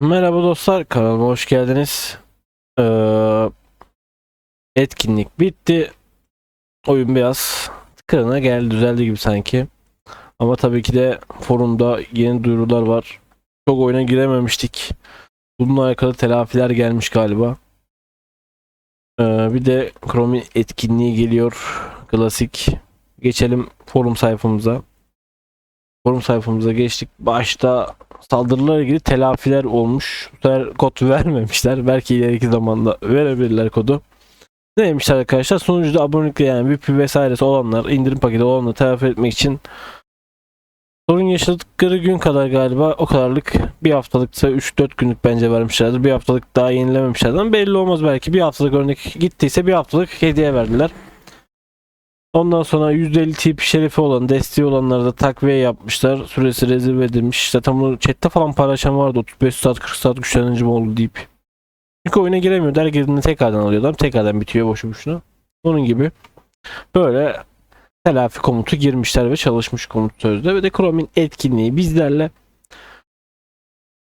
Merhaba dostlar, kanalıma hoş geldiniz. Ee, etkinlik bitti. Oyun biraz tıkırına geldi, düzeldi gibi sanki. Ama tabii ki de forumda yeni duyurular var. Çok oyuna girememiştik. Bununla alakalı telafiler gelmiş galiba. Ee, bir de Chrome'in etkinliği geliyor. Klasik. Geçelim forum sayfamıza. Forum sayfamıza geçtik. Başta saldırılarla ilgili telafiler olmuş. Bu sefer kod vermemişler. Belki ileriki zamanda verebilirler kodu. Neymiş arkadaşlar? Sunucuda abonelikle yani VIP vesairesi olanlar, indirim paketi olanları telafi etmek için sorun yaşadıkları gün kadar galiba o kadarlık bir haftalıksa 3-4 günlük bence vermişlerdir. Bir haftalık daha yenilememişlerdir ama belli olmaz belki. Bir haftalık örnek gittiyse bir haftalık hediye verdiler. Ondan sonra %50 tip şerefi olan, desteği olanlara da takviye yapmışlar. Süresi rezerve edilmiş. Zaten bunu chatte falan paylaşan vardı. 35 saat 40 saat güçlenici oldu deyip. Çünkü oyuna giremiyordu. Her girdiğinde tekrardan alıyorlar. Tekrardan bitiyor boşu boşuna. Onun gibi. Böyle telafi komutu girmişler ve çalışmış komut sözde. Ve de Chrome'in etkinliği bizlerle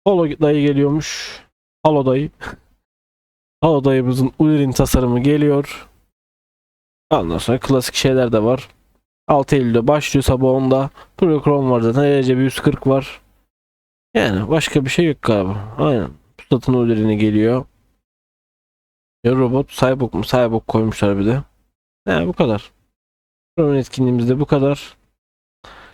Holo dayı geliyormuş. Halo dayı. Halo dayımızın Ulrin tasarımı geliyor. Ondan sonra klasik şeyler de var. 6 Eylül'de başlıyor sabah 10'da. Pro Chrome var zaten. ERC 140 var. Yani başka bir şey yok galiba. Aynen. Pustatın öderini geliyor. Ya robot Cyborg mu? Cyborg koymuşlar bir de. Yani bu kadar. Chrome'un etkinliğimiz de bu kadar.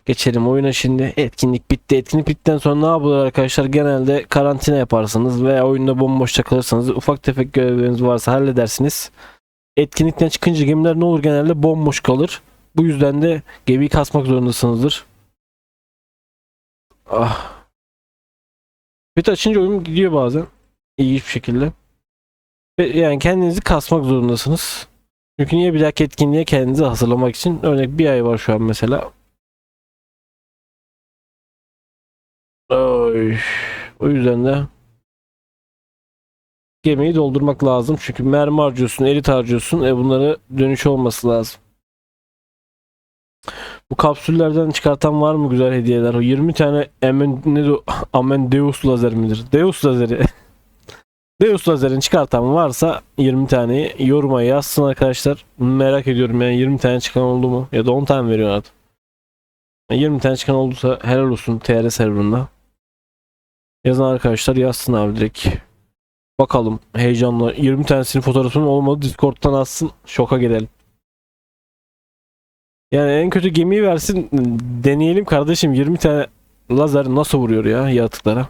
Geçelim oyuna şimdi. Etkinlik bitti. Etkinlik bittikten sonra ne yapılır arkadaşlar? Genelde karantina yaparsınız veya oyunda bomboş takılırsanız ufak tefek görevleriniz varsa halledersiniz etkinlikten çıkınca gemiler ne olur genelde bomboş kalır. Bu yüzden de gemiyi kasmak zorundasınızdır. Ah. Bir açınca oyun gidiyor bazen. İlginç bir şekilde. Ve yani kendinizi kasmak zorundasınız. Çünkü niye bir dahaki etkinliğe kendinizi hazırlamak için örnek bir ay var şu an mesela. Oy. O yüzden de gemiyi doldurmak lazım. Çünkü mermi harcıyorsun, erit harcıyorsun. E bunları dönüş olması lazım. Bu kapsüllerden çıkartan var mı güzel hediyeler? O 20 tane Amen, ne de, Amen Deus lazer midir? Deus lazeri. Deus lazerini çıkartan varsa 20 taneyi yoruma yazsın arkadaşlar. Merak ediyorum yani 20 tane çıkan oldu mu? Ya da 10 tane veriyor artık. 20 tane çıkan olduysa helal olsun TR serverında. Yazın arkadaşlar yazsın abi direkt. Bakalım heyecanla 20 tanesinin fotoğrafının olmadı Discord'dan atsın şoka girelim. Yani en kötü gemiyi versin deneyelim kardeşim 20 tane lazer nasıl vuruyor ya yaratıklara.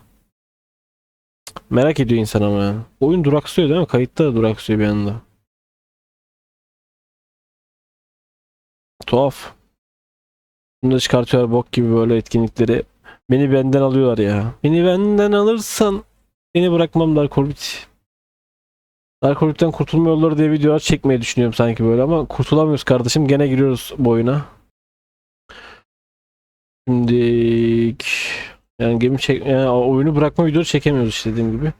Merak ediyor insan ama yani. Oyun duraksıyor değil mi? Kayıtta da duraksıyor bir anda. Tuhaf. Bunu da çıkartıyorlar bok gibi böyle etkinlikleri. Beni benden alıyorlar ya. Beni benden alırsan Beni bırakmam Dark Orbit. Dark Orbit'ten kurtulma yolları diye videolar çekmeyi düşünüyorum sanki böyle ama kurtulamıyoruz kardeşim. Gene giriyoruz bu oyuna. Şimdi yani gemi çek yani oyunu bırakma videoları çekemiyoruz işte dediğim gibi.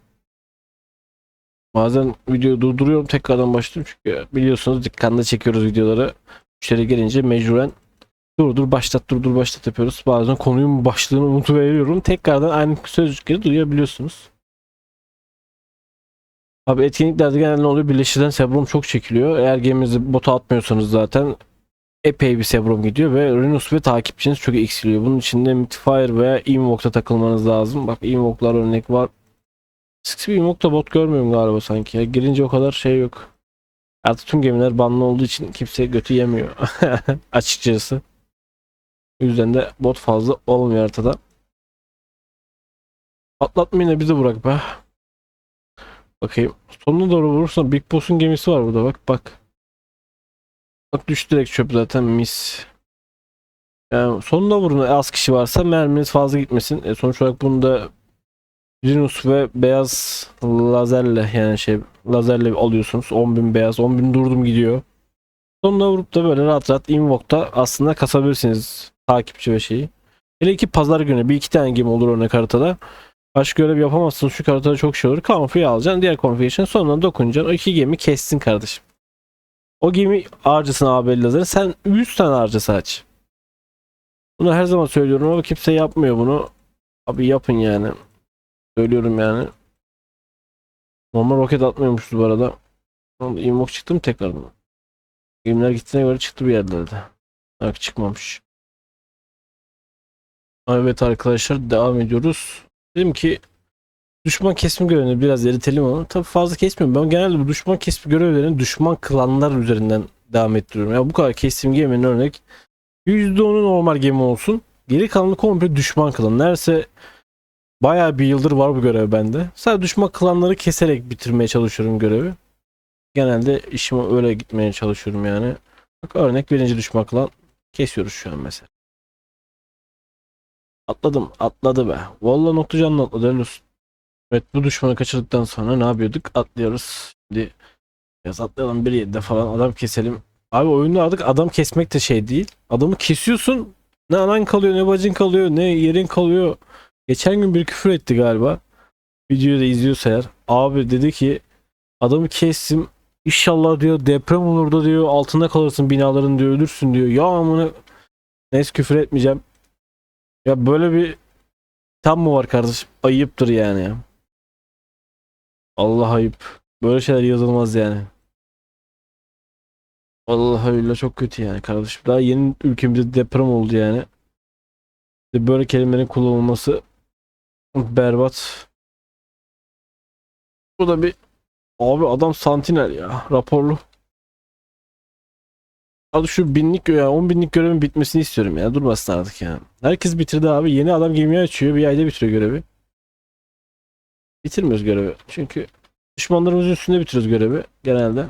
Bazen videoyu durduruyorum tekrardan başlıyorum çünkü biliyorsunuz dükkanda çekiyoruz videoları. Müşteri gelince mecburen durdur başlat durdur başlat yapıyoruz. Bazen konunun başlığını unutuveriyorum. Tekrardan aynı sözcükleri duyabiliyorsunuz. Abi etkinliklerde genelde ne oluyor? Birleştirden Sebrum çok çekiliyor. Eğer geminizi bota atmıyorsanız zaten epey bir Sebrum gidiyor ve Renus ve takipçiniz çok eksiliyor. Bunun için de Mythifier veya Invok'ta takılmanız lazım. Bak Invok'lar örnek var. Sık bir Invok'ta bot görmüyorum galiba sanki. Ya. Girince o kadar şey yok. Artık tüm gemiler banlı olduğu için kimse götü yemiyor. Açıkçası. O yüzden de bot fazla olmuyor haritada. Atlatma yine bizi bırak be. Bakayım. Sonuna doğru vurursan Big Boss'un gemisi var burada bak bak. Bak düştü direkt çöp zaten mis. Yani sonuna vurun az kişi varsa merminiz fazla gitmesin. E sonuç olarak bunda Linus ve beyaz lazerle yani şey lazerle alıyorsunuz. 10.000 beyaz 10.000 durdum gidiyor. Sonuna vurup da böyle rahat rahat Invok'ta aslında kasabilirsiniz takipçi ve şeyi. Hele ki pazar günü bir iki tane gemi olur örnek haritada. Başka görev yapamazsın. Şu haritada çok şey olur. Konfiyi alacaksın. Diğer konfiyi için sonra dokunacaksın. O iki gemi kessin kardeşim. O gemi harcasın abi lazeri. Sen 100 tane harcası aç. Bunu her zaman söylüyorum ama kimse yapmıyor bunu. Abi yapın yani. Söylüyorum yani. Normal roket atmıyormuşuz bu arada. İmok çıktı mı tekrardan? İmler gittiğine göre çıktı bir yerlerde. Yok çıkmamış. Evet arkadaşlar devam ediyoruz. Dedim ki düşman kesme görevini biraz eritelim ama tabii fazla kesmiyorum. Ben genelde bu düşman kesme görevlerini düşman klanlar üzerinden devam ettiriyorum. Ya bu kadar kestim geminin örnek %10'u normal gemi olsun. Geri kalanı komple düşman klan. Neredeyse bayağı bir yıldır var bu görev bende. Sadece düşman klanları keserek bitirmeye çalışıyorum görevi. Genelde işime öyle gitmeye çalışıyorum yani. Bak örnek birinci düşman klan kesiyoruz şu an mesela. Atladım. Atladı be. Vallahi nokta canlı atladı. olsun. Evet bu düşmanı kaçırdıktan sonra ne yapıyorduk? Atlıyoruz. Şimdi biraz atlayalım bir yedide falan adam keselim. Abi oyunda artık adam kesmek de şey değil. Adamı kesiyorsun. Ne anan kalıyor ne bacın kalıyor ne yerin kalıyor. Geçen gün bir küfür etti galiba. Videoyu da izliyorsa eğer. Abi dedi ki adamı kestim. İnşallah diyor deprem olur da diyor altında kalırsın binaların diyor ölürsün diyor. Ya amına neyse küfür etmeyeceğim. Ya böyle bir tam mı var kardeşim? Ayıptır yani ya. Allah ayıp. Böyle şeyler yazılmaz yani. Vallahi öyle çok kötü yani kardeşim. Daha yeni ülkemizde deprem oldu yani. Böyle kelimelerin kullanılması berbat. Bu da bir abi adam santinel ya raporlu. Abi şu binlik ya 10 binlik görevin bitmesini istiyorum ya. Durmasın artık ya. Herkes bitirdi abi. Yeni adam gemiyi açıyor. Bir ayda bitiriyor görevi. Bitirmiyoruz görevi. Çünkü düşmanlarımızın üstünde bitiriyoruz görevi genelde.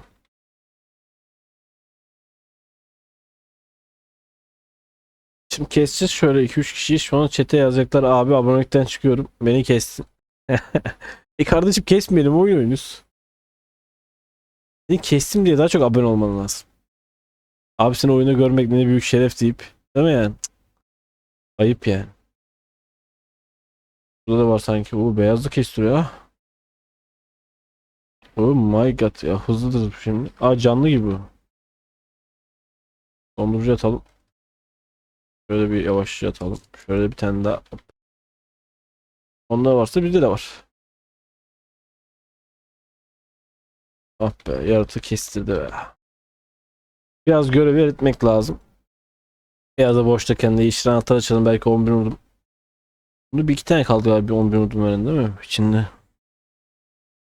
Şimdi keseceğiz şöyle 2-3 kişiyi. Şu an chat'e yazacaklar abi abonelikten çıkıyorum. Beni kessin. e kardeşim kesmeyelim oyun oyunuz. Seni kestim diye daha çok abone olman lazım. Abi seni oyunda görmek ne büyük şeref deyip. Değil mi yani? Ayıp yani. Burada da var sanki. Bu beyazlı kestiriyor. Oh my god ya hızlıdır şimdi. Aa canlı gibi bu. Dondurucu atalım. Şöyle bir yavaşça atalım. Şöyle bir tane daha. Onda varsa bizde de var. Ah be yaratığı kestirdi be. Biraz görevi eritmek lazım. Biraz da boşta kendi işler anahtar açalım. Belki 11 vurdum. Bunu bir iki tane kaldı galiba 11 vurdum veren değil mi? İçinde.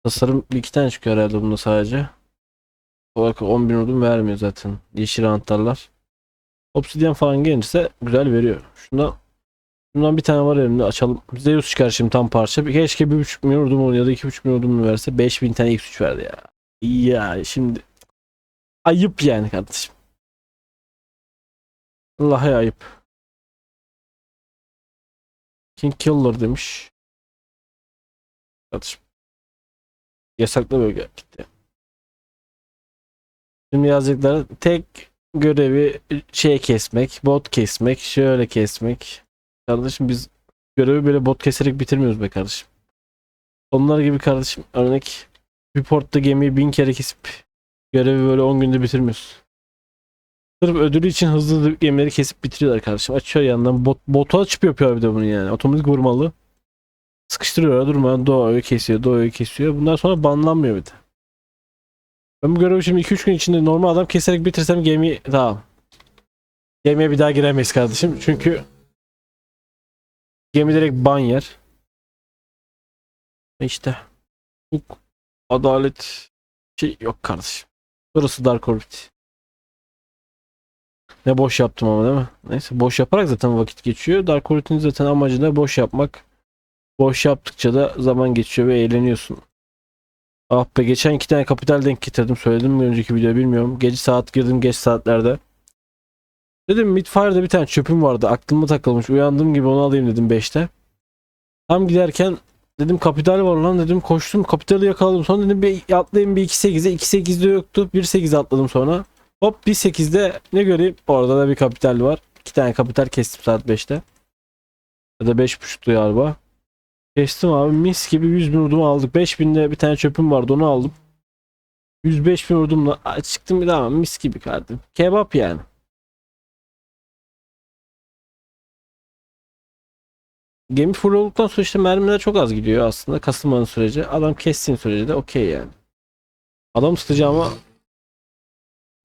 Tasarım bir iki tane çıkıyor herhalde bunda sadece. Olarak 11 vurdum vermiyor zaten. Yeşil anahtarlar. Obsidian falan gelirse güzel veriyor. Şundan Bundan bir tane var elimde açalım. Zeus çıkar şimdi tam parça. Bir- Keşke 1.5 milyon ordum ya da 2.5 milyon ordum verse 5000 tane X3 verdi ya. Ya şimdi ayıp yani kardeşim. Vallahi ayıp. King Killer demiş. Kardeşim. Yasaklı bölge gitti. Şimdi yazacaklar tek görevi şey kesmek, bot kesmek, şöyle kesmek. Kardeşim biz görevi böyle bot keserek bitirmiyoruz be kardeşim. Onlar gibi kardeşim örnek bir portta gemiyi bin kere kesip görevi böyle 10 günde bitirmiyoruz. Sırf ödülü için hızlı gemileri kesip bitiriyorlar kardeşim. Açıyor yandan bot, botu açıp yapıyor bir de bunu yani. Otomatik vurmalı. Sıkıştırıyor durmadan doğayı kesiyor doğayı kesiyor. Bundan sonra banlanmıyor bir de. Ben bu görevi şimdi 2-3 gün içinde normal adam keserek bitirsem gemi tamam. Gemiye bir daha giremeyiz kardeşim. Çünkü gemi direkt ban yer. İşte adalet şey yok kardeşim. Burası Dark Orbit. Ne boş yaptım ama değil mi? Neyse boş yaparak zaten vakit geçiyor. Dark Orbit'in zaten amacı da boş yapmak. Boş yaptıkça da zaman geçiyor ve eğleniyorsun. Ah be geçen iki tane kapital denk getirdim. Söyledim mi önceki videoda bilmiyorum. Gece saat girdim geç saatlerde. Dedim Midfire'da bir tane çöpüm vardı. Aklıma takılmış. Uyandığım gibi onu alayım dedim 5'te. Tam giderken dedim kapital var lan dedim. Koştum kapitali yakaladım. Sonra dedim bir atlayayım bir 2.8'e. 2.8'de yoktu. 1.8'e atladım sonra. Hop 1.8'de ne göreyim? Orada da bir kapital var. İki tane kapital kestim saat 5'te. Ya da 5.30'du galiba. Kestim abi mis gibi 100 bin urdumu aldık. 5000'de bir tane çöpüm vardı onu aldım. 105 bin urdumla çıktım bir daha mis gibi kardım. Kebap yani. Gemi full sonra işte mermiler çok az gidiyor aslında kasılmanın sürece. Adam kestiğin sürece de okey yani. Adam tutacağıma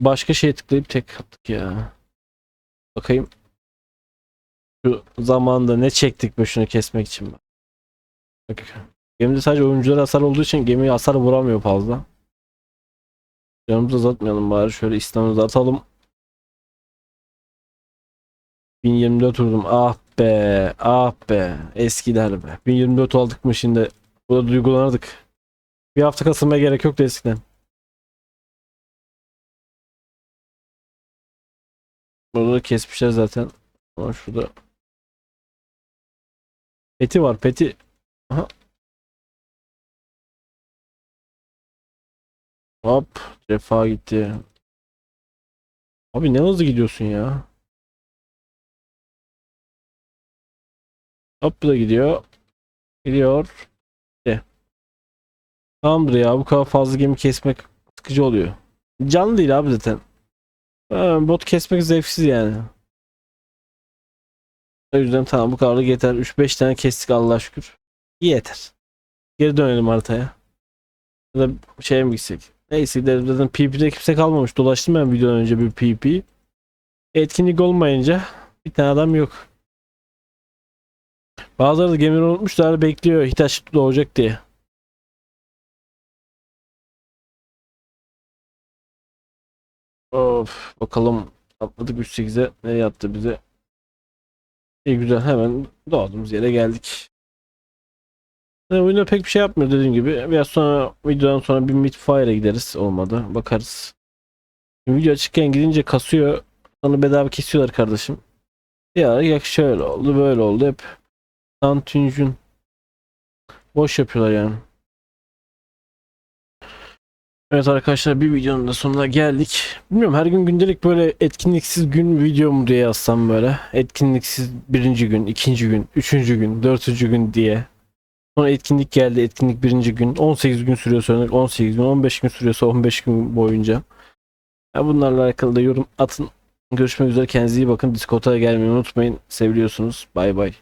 başka şeye tıklayıp tek attık ya. Bakayım. Şu zamanda ne çektik be şunu kesmek için. Bak. Gemide sadece oyunculara hasar olduğu için gemiye hasar vuramıyor fazla. Canımızı azaltmayalım bari. Şöyle İslam'ımızı atalım. 1024 vurdum. Ah be. Ah be. Eskiler be. 1024 aldık mı şimdi? Burada duygulanırdık. Bir hafta kasılmaya gerek yoktu eskiden. Burada da kesmişler zaten. Ama şurada Peti var. Peti. Aha. Hop. Cefa gitti. Abi ne hızlı gidiyorsun ya. Hop da gidiyor. Gidiyor. De. Tamamdır ya bu kadar fazla gemi kesmek sıkıcı oluyor. Canlı değil abi zaten. Bot kesmek zevksiz yani. O yüzden tamam bu kadarlık yeter. 3-5 tane kestik Allah'a şükür. İyi yeter. Geri dönelim haritaya. Ya da şeye mi gitsek? Neyse gidelim zaten PP'de kimse kalmamış. Dolaştım ben videodan önce bir PP. Etkinlik olmayınca bir tane adam yok. Bazıları da gemiyi unutmuşlar bekliyor ihtiyaç doğacak diye. Of bakalım atladık 3-8'e ne yaptı bize. İyi güzel hemen doğduğumuz yere geldik. Yani oyunda pek bir şey yapmıyor dediğim gibi. Biraz sonra videodan sonra bir Midfire'a gideriz. Olmadı. Bakarız. Şimdi video açıkken gidince kasıyor. Sonra bedava kesiyorlar kardeşim. Ya ya şöyle oldu böyle oldu hep. Tantüncün. Boş yapıyorlar yani. Evet arkadaşlar bir videonun da sonuna geldik. Bilmiyorum her gün gündelik böyle etkinliksiz gün video mu diye yazsam böyle. Etkinliksiz birinci gün, ikinci gün, üçüncü gün, dördüncü gün diye. Sonra etkinlik geldi. Etkinlik birinci gün. 18 gün sürüyor sonra 18 gün. 15 gün sürüyorsa 15 gün boyunca. Ya bunlarla alakalı da yorum atın. Görüşmek üzere. Kendinize iyi bakın. Discord'a gelmeyi unutmayın. Seviliyorsunuz. Bay bay.